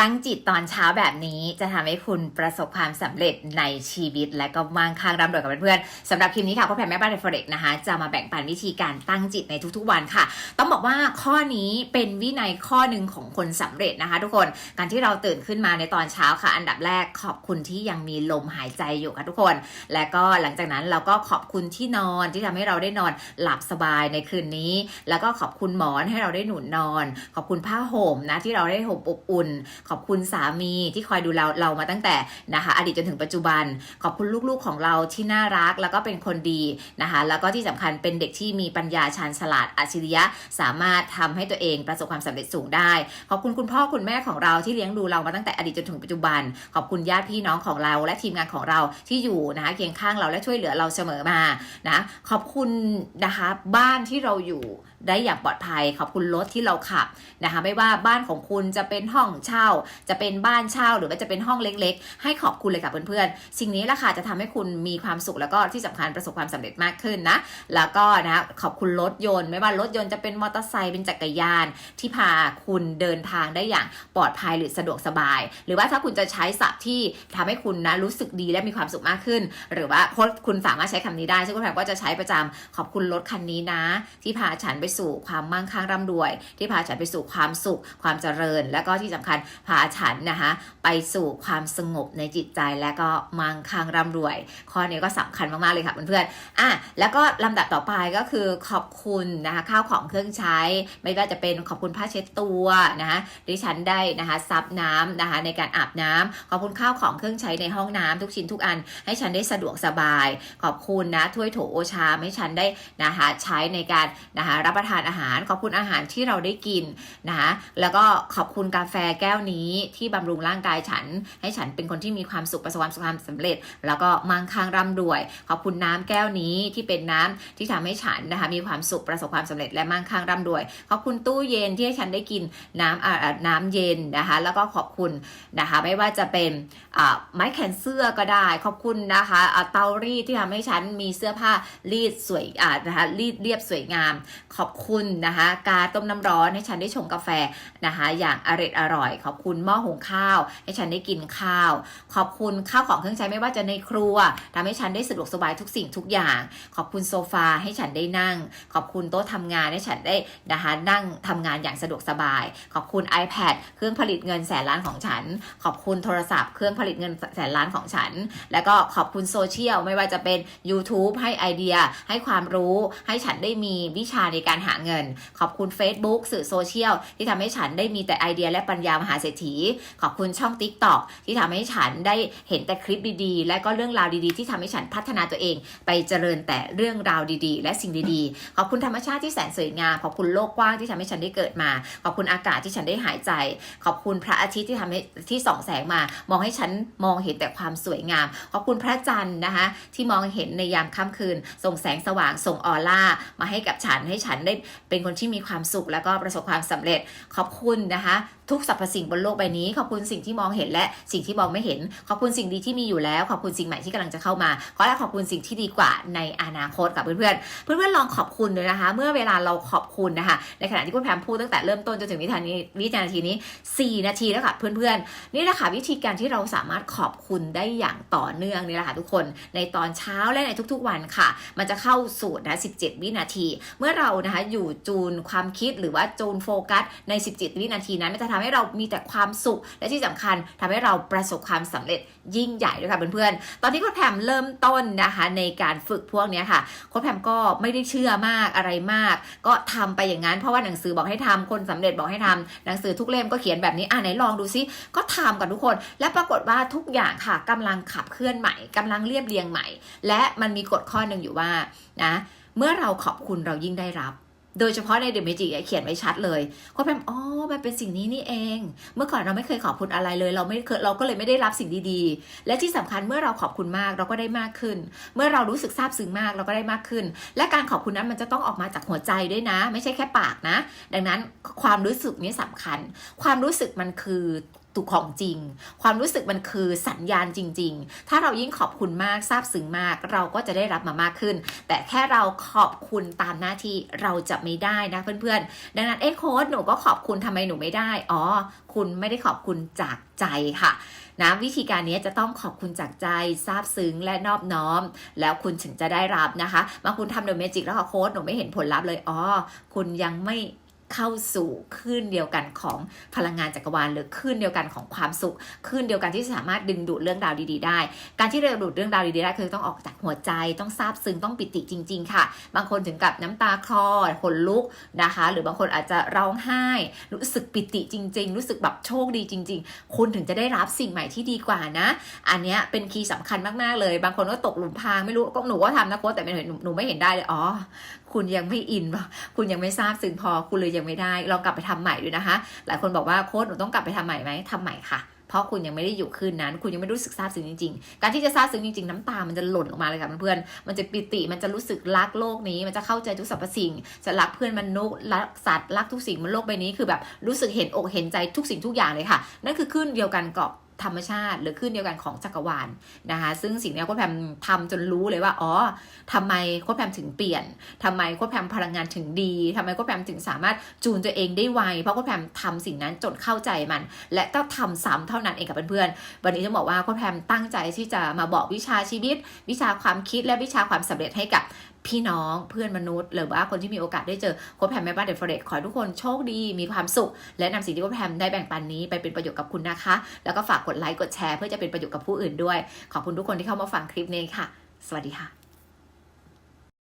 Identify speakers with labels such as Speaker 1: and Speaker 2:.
Speaker 1: ตั้งจิตตอนเช้าแบบนี้จะทำให้คุณประสบความสำเร็จในชีวิต และก็มั่งคั่งร่ำรวยกับเพื่อนๆสำหรับคลิปนี้ค่ะคุณแพรแม่บ้านเดฟเรกนะคะ จะมาแบ่งปันวิธีการตั้งจิตในทุกๆวันค่ะ ต้องบอกว่าข้อนี้เป็นวินัยข้อหนึ่งของคนสำเร็จนะคะ ทุกคนการที่เราตื่นขึ้นมาในตอนเช้าค่ะ อันดับแรกขอบคุณที่ยังมีลมหายใจอยู่ค่ะทุกคน และก็หลังจากนั้นเราก็ขอบคุณที่นอนที่ทำให้เราได้นอนหลับสบายในคืนนี้ แล้วก็ขอบคุณหมอนให้เราได้หนุนนอน ขอบคุณผ้าห่มนะที่เราได้ห่มอบอุ่นขอบคุณสามีที่คอยดูเราเรามาตั้งแต่นะคะอดีตจนถึงปัจจุบัน ขอบคุณลูกๆของเราที่น่ารักแล้วก็เป็นคนดีนะคะแล้วก็ที่สำคัญเป็นเด็กที่มีปัญญาชาญฉลาดอัจฉริยะ สามารถทำให้ตัวเองประสบความสำเร็จสูงได้ ขอบคุณคุณพ่อคุณแม่ของเราที่เลี้ยงดูเรามาตั้งแต่อดีตจนถึงปัจจุบัน ขอบคุณญาติพี่น้องของเรา และทีมงานของเราที่อยู่นะคะเคียงข้างเราและช่วยเหลือเราเสมอมานะขอบคุณนะคะบ้านที่เราอยู่ได้อย่างปลอดภัย ขอบคุณรถที่เราขับนะคะไม่ว่าบ้านของคุณจะเป็นห้องเช่าจะเป็นบ้านเช่าหรือว่าจะเป็นห้องเล็กๆ ให้ขอบคุณเลยค่ะเพื่อนๆ สิ่งนี้แหละค่ะจะทำให้คุณมีความสุขแล้วก็ที่สำคัญประสบความสำเร็จมากขึ้นนะ แล้วก็นะขอบคุณรถยนต์ ไม่ว่ารถยนต์จะเป็นมอเตอร์ไซค์เป็นจักรยาน ที่พาคุณเดินทางได้อย่างปลอดภัยหรือสะดวกสบาย หรือว่าถ้าคุณจะใช้ศัพท์ที่ทำให้คุณนะรู้สึกดีและมีความสุขมากขึ้น หรือว่าคุณสามารถใช้คำนี้ได้ซึ่งคุณแพรก็จะใช้ประจำขอบคุณรถคันนี้นะ ที่พาฉันไปสู่ความมั่งคั่งร่ำรวย ที่พาฉันไปสู่ความสุขความเจริญ และก็ที่สำคัญพาฉันนะคะไปสู่ความสงบในจิตใจและก็มั่งคั่งร่ำรวย ข้อนี้ก็สำคัญมากๆเลยค่ะเพื่อนๆอะแล้วก็ลำดับต่อไปก็คือขอบคุณนะคะข้าวของเครื่องใช้ ไม่ว่าจะเป็นขอบคุณผ้าเช็ดตัวนะคะดิฉันได้นะคะซับน้ำนะคะในการอาบน้ำขอบคุณข้าวของเครื่องใช้ในห้องน้ำทุกชิ้นทุกอัน ให้ฉันได้สะดวกสบาย ขอบคุณนะถ้วยโถโอชามให้ฉันได้นะคะใช้ในการนะคะรับประทานอาหาร ขอบคุณอาหารที่เราได้กินนะคะแล้วก็ขอบคุณกาแฟแก้วนี้ที่บำรุงร่างกายฉัน ให้ฉันเป็นคนที่มีความสุขประสบความสำเร็จ แล้วก็มั่งคั่งร่ำรวย ขอบคุณน้ำแก้วนี้ที่เป็นน้ำที่ทำให้ฉันนะคะมีความสุขประสบความสำเร็จและมั่งคั่งร่ำรวย ขอบคุณตู้เย็นที่ให้ฉันได้กินน้ำอ่าน้ำเย็นนะคะ แล้วก็ขอบคุณนะคะไม่ว่าจะเป็น ไม้แขวนเสื้อก็ได้ ขอบคุณนะคะเตารีดที่ทำให้ฉันมีเสื้อผ้ารีดสวยนะคะรีดเรียบสวยงาม ขอบคุณนะคะกาต้มน้ำร้อนให้ฉันได้ชงกาแฟนะคะอย่างอร่อยอร่อย ขอบคุณหม้อหุงข้าว ให้ฉันได้กินข้าว ขอบคุณข้าวของเครื่องใช้ไม่ว่าจะในครัวทำให้ฉันได้สะดวกสบายทุกสิ่งทุกอย่าง ขอบคุณโซฟาให้ฉันได้นั่ง ขอบคุณโต๊ะทำงานให้ฉันได้นะคะนั่งทำงานอย่างสะดวกสบาย ขอบคุณ iPad เครื่องผลิตเงินแสนล้านของฉัน ขอบคุณโทรศัพท์เครื่องลิตเงินแสนล้านของฉัน แล้วก็ขอบคุณโซเชียลไม่ว่าจะเป็น YouTube ให้ไอเดีย ให้ความรู้ให้ฉันได้มีวิชาในการหาเงิน ขอบคุณ Facebook สื่อโซเชียลที่ทำให้ฉันได้มีแต่ไอเดียและปัญญามหาเศรษฐี ขอบคุณช่อง TikTok ที่ทำให้ฉันได้เห็นแต่คลิปดีๆ และก็เรื่องราวดีๆ ที่ทำให้ฉันพัฒนาตัวเอง ไปเจริญแต่เรื่องราวดีๆ และสิ่งดีๆ ขอบคุณธรรมชาติที่แสนสวยงามขอบคุณโลกกว้างที่ทำให้ฉันได้เกิดมา ขอบคุณอากาศที่ฉันได้หายใจ ขอบคุณพระอาทิตย์ที่ทำให้ที่ส่องแสงมา มองให้ฉันมองเห็นแต่ความสวยงาม ขอบคุณพระจันทร์นะคะที่มองเห็นในยามค่ำคืน ส่งแสงสว่างส่งออร่า มาให้กับฉันให้ฉันได้เป็นคนที่มีความสุขแล้วก็ประสบความสำเร็จ ขอบคุณนะคะ ทุกสรรพสิ่งบนโลกใบนี้ ขอบคุณสิ่งที่มองเห็นและสิ่งที่มองไม่เห็น ขอบคุณสิ่งดีที่มีอยู่แล้ว ขอบคุณสิ่งใหม่ที่กำลังจะเข้ามาขอและขอบคุณสิ่งที่ดีกว่าในอนาคตกับเพื่อนๆ เพื่อนๆลองขอบคุณเลยนะคะ เมื่อเวลาเราขอบคุณนะคะ ในขณะที่คุณแพมพูดตั้งแต่เริ่มต้นจนถึงวินาทีวินาทีนี้ 4 นาทีแล้วค่ะเพื่อนๆ นี่แหละค่ะวิธีการที่เราสามารถขอบคุณได้อย่างต่อเนื่องนี่แหละค่ะทุกคน ในตอนเช้าและในทุกๆวันค่ะ มันจะเข้าสู่นะ17 วินาที เมื่อเรานะคะอยู่จูนความคิดหรือว่าจูนโฟกัสใน 17 วินาทีนั้นจะทำให้เรามีแต่ความสุข และที่สำคัญทำให้เราประสบความสำเร็จยิ่งใหญ่ด้วยค่ะเพื่อนๆ ตอนที่โค้ชแพมเริ่มต้นนะคะในการฝึกพวกนี้ค่ะโค้ชแพมก็ไม่ได้เชื่อมากอะไรมาก ก็ทำไปอย่างนั้นเพราะว่าหนังสือบอกให้ทำคนสำเร็จบอกให้ทำหนังสือทุกเล่มก็เขียนแบบนี้อ่าไหนลองดูซิก็ทำกันทุกคน และปรากฏว่าทุกอย่างค่ะกำลังขับเคลื่อนใหม่กำลังเรียบเรียงใหม่ และมันมีกฎข้อหนึ่งอยู่ว่านะเมื่อเราขอบคุณเรายิ่งได้รับ โดยเฉพาะในเดอะเมจิเขียนไว้ชัดเลยโค้ชแพมอ๋อมันเป็นสิ่งนี้นี่เอง เมื่อก่อนเราไม่เคยขอบคุณอะไรเลย เราไม่เคยเราก็เลยไม่ได้รับสิ่งดีๆ และที่สำคัญเมื่อเราขอบคุณมากเราก็ได้มากขึ้น เมื่อเรารู้สึกซาบซึ้งมากเราก็ได้มากขึ้น และการขอบคุณนั้นมันจะต้องออกมาจากหัวใจด้วยนะ ไม่ใช่แค่ปากนะ ดังนั้นความรู้สึกนี้สำคัญ ความรู้สึกมันคือ ตุกของจริง ความรู้สึกมันคือสัญญาณจริง ๆ ถ้าเรายิ่งขอบคุณมากซาบซึ้งมาก เราก็จะได้รับมามากขึ้น แต่แค่เราขอบคุณตามหน้าที่เราจะไม่ได้นะเพื่อนๆ ดังนั้นเอ้โค้ดหนูก็ขอบคุณทำไมหนูไม่ได้ อ๋อ คุณไม่ได้ขอบคุณจากใจค่ะนะวิธีการนี้จะต้องขอบคุณจากใจซาบซึ้งและนอบน้อม แล้วคุณถึงจะได้รับนะคะบางคุณทำเดอะเมจิกแล้วค่ะโค้ดหนูไม่เห็นผลลัพธ์เลยอ๋อคุณยังไม่ เข้าสู่คลื่นเดียวกันของพลังงานจักรวาลหรือคลื่นเดียวกันของความสุขคลื่นเดียวกันที่สามารถดึงดูดเรื่องราวดีๆ ได้ การที่เราดูดเรื่องราวดีๆได้คือต้องออกจากหัวใจต้องซาบซึ้งต้องปิติจริง ๆ ค่ะ บางคนถึงกับน้ำตาคลอขนลุกนะคะ หรือบางคนอาจจะร้องไห้ รู้สึกปิติจริง ๆ รู้สึกแบบโชคดีจริง ๆ คุณถึงจะได้รับสิ่งใหม่ที่ดีกว่านะ อันเนี้ยเป็นคีย์สำคัญมากๆเลย บางคนก็ตกหลุมพรางไม่รู้ก็หนูก็ทำนะโค้ชแต่ไม่เห็นหนูหนูไม่เห็นได้เลยอ๋อคุณยังไม่อินป่ะคุณยังไม่ทราบซึ้งพอคุณเลยยังไม่ได้ลองกลับไปทำใหม่ดูนะคะ หลายคนบอกว่าโค้ดหนูต้องกลับไปทำใหม่ไหมทำใหม่ค่ะเพราะคุณยังไม่ได้อยู่คืนนั้น คุณยังไม่รู้สึกซาบซึ้งจริงๆ การที่จะซาบซึ้งจริงๆ น้ำตา มันจะหล่นออกมาเลยค่ะเพื่อนๆ มันจะปิติ มันจะรู้สึกรักโลกนี้ มันจะเข้าใจทุกสรรพสิ่ง จะรักเพื่อนมนุษย์ รักสัตว์ รักทุกสิ่งบนโลกใบนี้ คือแบบรู้สึกเห็นอกเห็นใจทุกสิ่งทุกอย่างเลยค่ะ นั่นคือคืนเดียวกันกับ ธรรมชาติ หรือคลื่นเดียวกันของจักรวาลนะคะ ซึ่งสิ่งนี้โค้ชแพมทำจนรู้เลยว่าอ๋อทำไมโค้ชแพมถึงเปลี่ยนทำไมโค้ชแพมพลังงานถึงดีทำไมโค้ชแพมถึงสามารถจูนตัวเองได้ไวเพราะโค้ชแพมทำสิ่งนั้นจนเข้าใจมัน และต้องทำซ้ำเท่านั้นเองกับเพื่อนๆวันนี้จะบอกว่าโค้ชแพมตั้งใจที่จะมาบอกวิชาชีวิต วิชาความคิดและวิชาความสำเร็จให้กับ พี่น้องเพื่อนมนุษย์ หรือว่าคนที่มีโอกาสได้เจอโค้ชแพมแม่บ้านเดฟเฟรตขอให้ทุกคนโชคดีมีความสุข และนำสิ่งที่โค้ชแพมได้แบ่งปันนี้ไปเป็นประโยชน์กับคุณนะคะ แล้วก็ฝากกดไลค์กดแชร์เพื่อจะเป็นประโยชน์กับผู้อื่นด้วย ขอบคุณทุกคนที่เข้ามาฟังคลิปนี้ค่ะ สวัสดีค่ะ